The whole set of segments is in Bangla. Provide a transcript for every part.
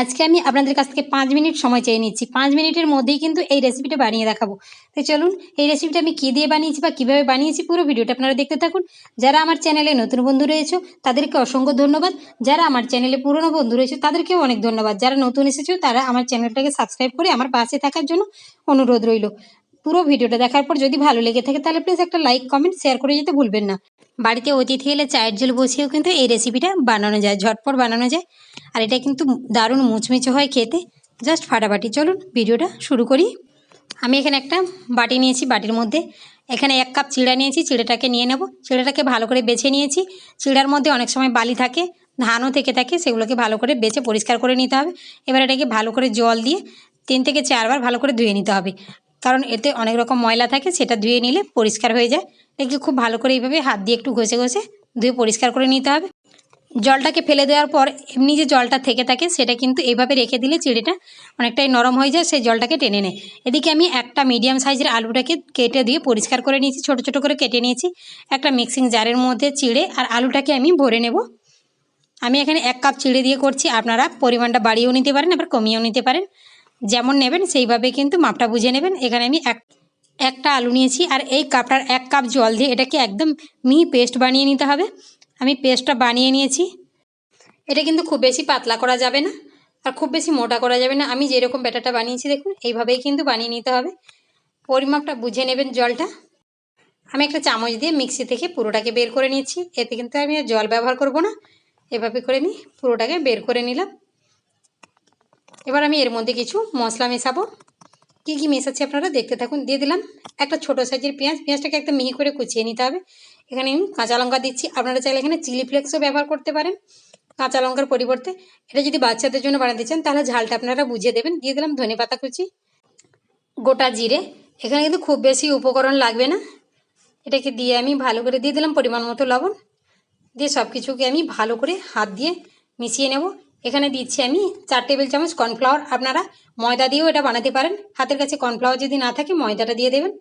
আজকে আমি আপনাদের কাছ থেকে পাঁচ মিনিট সময় চেয়ে নিচ্ছি। পাঁচ মিনিটের মধ্যেই কিন্তু এই রেসিপিটা বানিয়ে দেখাবো। তো চলুন, এই রেসিপিটা আমি কী দিয়ে বানিয়েছি বা কীভাবে বানিয়েছি পুরো ভিডিওটা আপনারা দেখতে থাকুন। যারা আমার চ্যানেলে নতুন বন্ধু রয়েছে, তাদেরকে অসংখ্য ধন্যবাদ। যারা আমার চ্যানেলে পুরনো বন্ধু রয়েছে, তাদেরকেও অনেক ধন্যবাদ। যারা নতুন এসেছ, তারা আমার চ্যানেলটাকে সাবস্ক্রাইব করে আমার পাশে থাকার জন্য অনুরোধ রইল। পুরো ভিডিওটা দেখার পর যদি ভালো লেগে থাকে, তাহলে প্লিজ একটা লাইক কমেন্ট শেয়ার করে যেতে ভুলবেন না। বাড়িতে অতিথি এলে চায়ের জল বসিয়েও কিন্তু এই রেসিপিটা বানানো যায়, ঝটপট বানানো যায়। আর এটা কিন্তু দারুণ মুচমুচে হয় খেতে। জাস্ট ফাটাফাটি। চলুন ভিডিওটা শুরু করি। আমি এখানে একটা বাটি নিয়েছি, বাটির মধ্যে এখানে এক কাপ চিড়া নিয়েছি, চিড়াটাকে নিয়ে নেব। চিড়াটাকে ভালো করে বেছে নিয়েছি। চিড়ার মধ্যে অনেক সময় বালি থাকে, ধানও থেকে থাকে, সেগুলোকে ভালো করে বেছে পরিষ্কার করে নিতে হবে। এবার এটাকে ভালো করে জল দিয়ে তিন থেকে চারবার ভালো করে ধুয়ে নিতে হবে। কারণ এতে অনেক রকম ময়লা থাকে, সেটা ধুয়ে নিলে পরিষ্কার হয়ে যায়। এটাকে খুব ভালো করে এইভাবে হাত দিয়ে একটু ঘষে ঘষে ধুয়ে পরিষ্কার করে নিতে হবে। জলটাকে ফেলে দেওয়ার পর এমনি যে জলটা থেকে থাকে সেটা কিন্তু এইভাবে রেখে দিলে চিড়েটা অনেকটাই নরম হয়ে যায়, সেই জলটাকে টেনে নেয়। এদিকে আমি একটা মিডিয়াম সাইজের আলুটাকে কেটে দিয়ে পরিষ্কার করে নিয়েছি, ছোট ছোট করে কেটে নিয়েছি। একটা মিক্সিং জারের মধ্যে চিড়ে আর আলুটাকে আমি ভরে নেব। আমি এখানে এক কাপ চিড়ে দিয়ে করছি, আপনারা পরিমাণটা বাড়িয়েও নিতে পারেন, আবার কমিয়েও নিতে পারেন। যেমন নেবেন, সেইভাবে কিন্তু মাপটা বুঝে নেবেন। এখানে আমি এক, একটা আলু নিয়েছি আর এই কাপটার এক কাপ জল দিয়ে এটাকে একদম মিহি পেস্ট বানিয়ে নিতে হবে। আমি পেস্টটা বানিয়ে নিয়েছি। এটা কিন্তু খুব বেশি পাতলা করা যাবে না আর খুব বেশি মোটা করা যাবে না। আমি যেরকম ব্যাটারটা বানিয়েছি দেখুন, এইভাবেই কিন্তু বানিয়ে নিতে হবে। পরিমাপটা বুঝে নেবেন জলটা। আমি একটা চামচ দিয়ে মিক্সি থেকে পুরোটাকে বের করে নিয়েছি। এতে কিন্তু আমি জল ব্যবহার করব না। এভাবে করে আমি পুরোটাকে বের করে নিলাম। এবার আমি এর মধ্যে কিছু মশলা মেশাবো। কী কী মেশাচ্ছি আপনারা দেখতে থাকুন। দিয়ে দিলাম একটা ছোটো সাইজের পেঁয়াজ। পেঁয়াজটাকে একটা মিহি করে কুচিয়ে নিতে হবে। এখানে আমি কাঁচা লঙ্কা দিচ্ছি। আপনারা চাইলে এখানে চিলি ফ্লেক্সও ব্যবহার করতে পারেন কাঁচা লঙ্কার পরিবর্তে। এটা যদি বাচ্চাদের জন্য বানাতে চান তাহলে ঝালটা আপনারা বুঝিয়ে দেবেন। দিয়ে দিলাম ধনে পাতা কুচি, গোটা জিরে। এখানে কিন্তু খুব বেশি উপকরণ লাগবে না। এটাকে দিয়ে আমি ভালো করে দিয়ে দিলাম পরিমাণ মতো লবণ। দিয়ে সব কিছুকে আমি ভালো করে হাত দিয়ে মিশিয়ে নেব। এখানে দিচ্ছি আমি চার টেবিল চামচ কর্নফ্লাওয়ার। আপনারা ময়দা দিয়েও এটা বানাতে পারেন। হাতের কাছে কর্নফ্লাওয়ার যদি না থাকে, ময়দাটা দিয়ে দেবেন।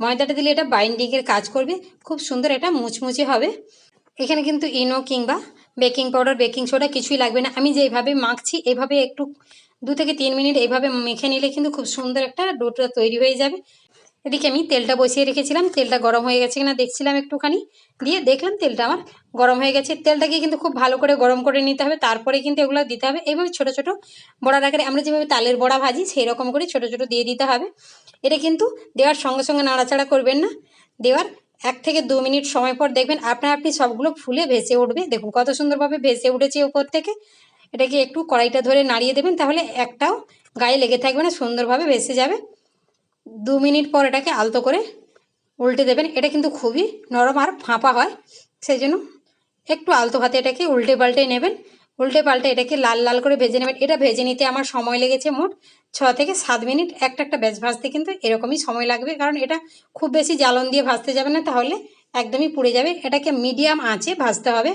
ময়দাটা দিলে এটা বাইন্ডিংয়ের কাজ করবে। খুব সুন্দর এটা মুচমুচে হবে। এখানে কিন্তু ইনো কিংবা বেকিং পাউডার বেকিং সোডা কিছুই লাগবে না। আমি যেইভাবে মাখছি, এভাবে একটু দু থেকে তিন মিনিট এইভাবে মেখে নিলে কিন্তু খুব সুন্দর একটা ডোটা তৈরি হয়ে যাবে। এদিকে আমি তেলটা বসিয়ে রেখেছিলাম, তেলটা গরম হয়ে গেছে কিনা দেখছিলাম একটুখানি। দিয়ে দেখলাম তেলটা আমার গরম হয়ে গেছে। তেলটাকে কিন্তু খুব ভালো করে গরম করে নিতে হবে, তারপরে কিন্তু এগুলো দিতে হবে। এইভাবে ছোট ছোট বড়ার আকারে আমরা যেভাবে তালের বড়া ভাজি সেই রকম করে ছোট ছোট দিয়ে দিতে হবে। এটা কিন্তু দেওয়ার সঙ্গে সঙ্গে নাড়াচাড়া করবেন না। দেওয়ার এক থেকে দু মিনিট সময় পর দেখবেন আপনা আপনি সবগুলো ফুলে ভেসে উঠবে। দেখুন কত সুন্দরভাবে ভেসে উঠেছে উপর থেকে। এটাকে একটু কড়াইটা ধরে নাড়িয়ে দেবেন, তাহলে একটাও গায়ে লেগে থাকবে না, সুন্দরভাবে ভেসে যাবে। দু মিনিট পর এটাকে আলতো করে উল্টে দেবেন। এটা কিন্তু খুবই নরম আর ফাঁপা হয় সেই জন্য একটু আলতো হাতে এটাকে উল্টে পাল্টে নেবেন। উল্টে পাল্টে এটাকে লাল লাল করে ভেজে নেবেন। এটা ভেজে নিতে আমার সময় লেগেছে মোট ছ থেকে সাত মিনিট। একটা একটা ব্যাচ ভাজতে কিন্তু এরকমই সময় লাগবে, কারণ এটা খুব বেশি জ্বালন দিয়ে ভাজতে যাবে না, তাহলে একদমই পুড়ে যাবে। এটাকে মিডিয়াম আঁচে ভাজতে হবে।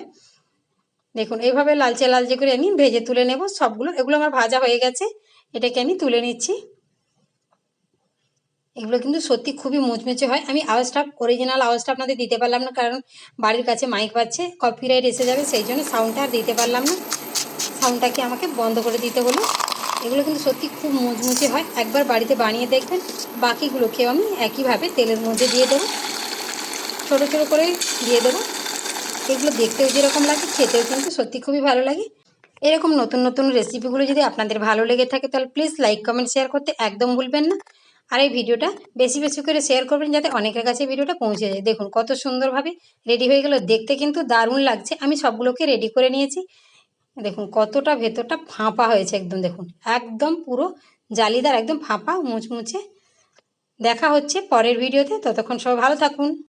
দেখুন, এইভাবে লালচে লালচে করে আমি ভেজে তুলে নেব সবগুলো। এগুলো আমার ভাজা হয়ে গেছে। এটাকে আমি তুলে নিচ্ছি। এগুলো কিন্তু সত্যি খুবই মুচমুচে হয়। আমি আওয়াজটা অরিজিনাল আওয়াজটা আপনাদের দিতে পারলাম না, কারণ বাড়ির কাছে মাইক পাচ্ছে কপিরাইট এসে যাবে, সেই জন্য সাউন্ডটা আর দিতে পারলাম না। সাউন্ডটাকে আমাকে বন্ধ করে দিতে হলো এগুলো কিন্তু সত্যি খুব মুচমুচে হয়। একবার বাড়িতে বানিয়ে দেখবেন বাকিগুলোকেও আমি একইভাবে তেলের মধ্যে দিয়ে দেবো। ছোটো ছোটো করে দিয়ে দেবো। এগুলো দেখতেও যেরকম লাগে, খেতেও কিন্তু সত্যি খুবই ভালো লাগে। এরকম নতুন নতুন রেসিপিগুলো যদি আপনাদের ভালো লেগে থাকে, তাহলে প্লিজ লাইক কমেন্ট শেয়ার করতে একদম ভুলবেন না। আর এই ভিডিওটা বেশি বেশি করে শেয়ার করবেন যাতে অনেকের কাছে ভিডিওটা পৌঁছে যায়। দেখুন, কত সুন্দরভাবে রেডি হয়ে গেল। দেখতে কিন্তু দারুণ লাগছে। আমি সবগুলোকে রেডি করে নিয়েছি। দেখুন, কতটা ভেতরটা ফাঁপা হয়েছে একদম। দেখুন, একদম পুরো জালিদার, একদম ফাঁপা, মুচমুচে। দেখা হচ্ছে পরের ভিডিওতে। ততক্ষণ সবাই ভালো থাকুন।